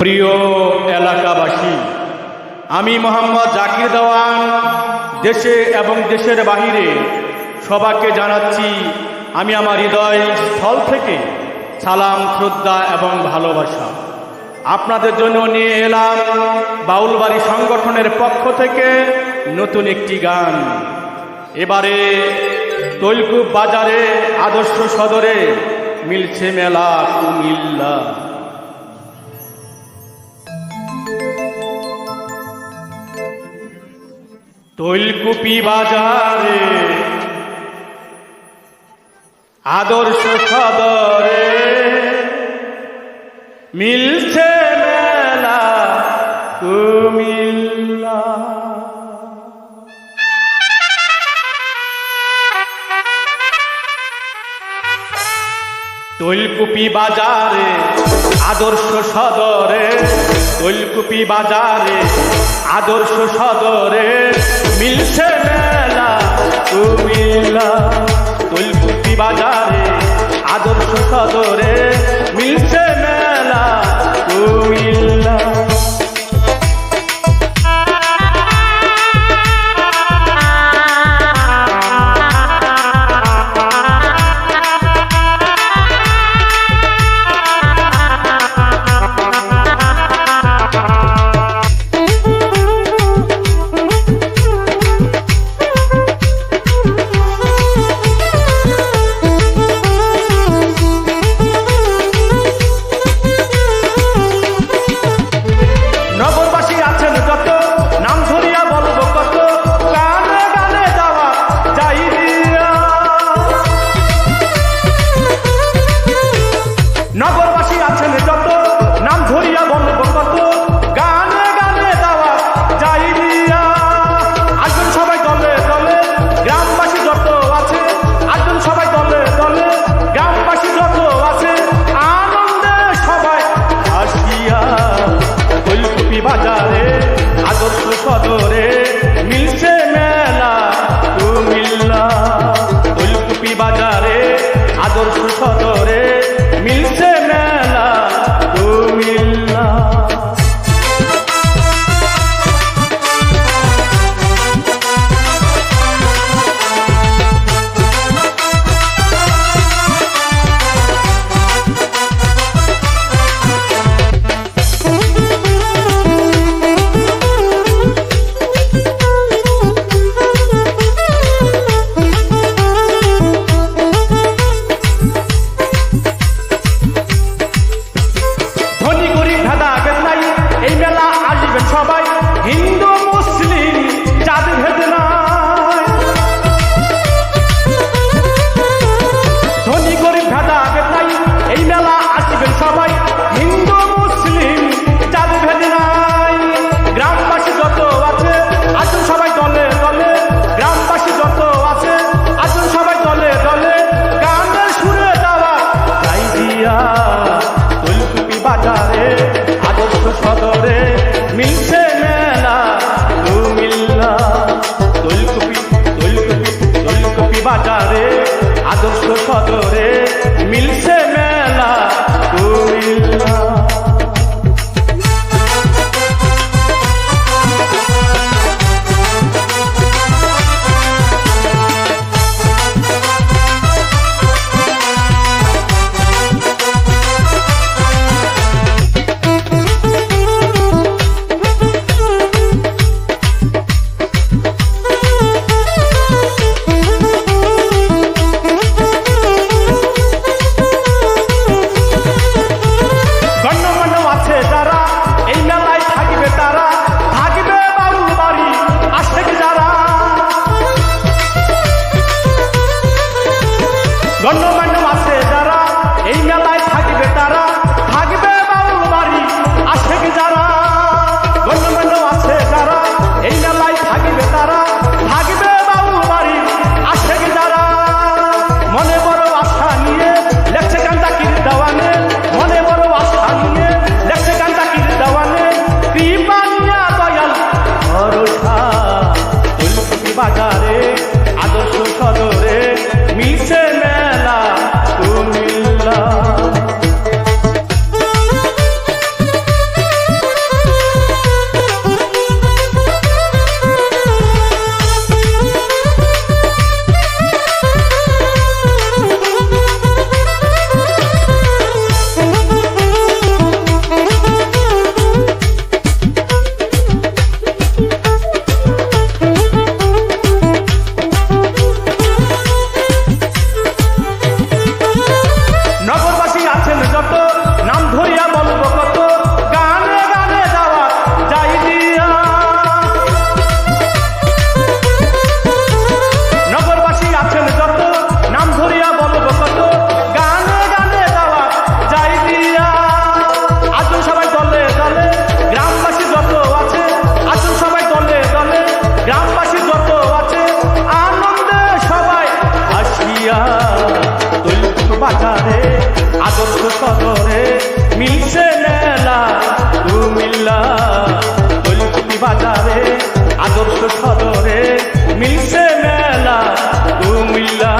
প্রিয় এলাকাবাসী, আমি মোহাম্মদ জাকির দেওয়ান, দেশে এবং দেশের বাহিরে সবাকে জানাচ্ছি, আমি আমার হৃদয় স্থল থেকে সালাম, শ্রদ্ধা এবং ভালোবাসা। আপনাদের জন্য নিয়ে এলাম বাউলবাড়ি সংগঠনের পক্ষ থেকে নতুন একটি গান। এবারে তৈলকুপ বাজারে, আদর্শ সদরে মিলছে মেলা কুমিল্লা। তৈলকুপি বাজারে। আদর্শ সদরে মিলছে মেলা কুমিল্লা। তৈলকুপি বাজারে আদর্শ সদরে তৈলকুপি বাজারে আদর্শ সদরে মিলছে মেলা কুমিল্লা। তৈলকুপি বাজারে আদর্শ সদরে No por আদর্শ রে আদর্শ সদরে মিলছে মেলা কুমিল্লা দলিতী বাজারে আদর্শ সদরে মিলছে মেলা কুমিল্লা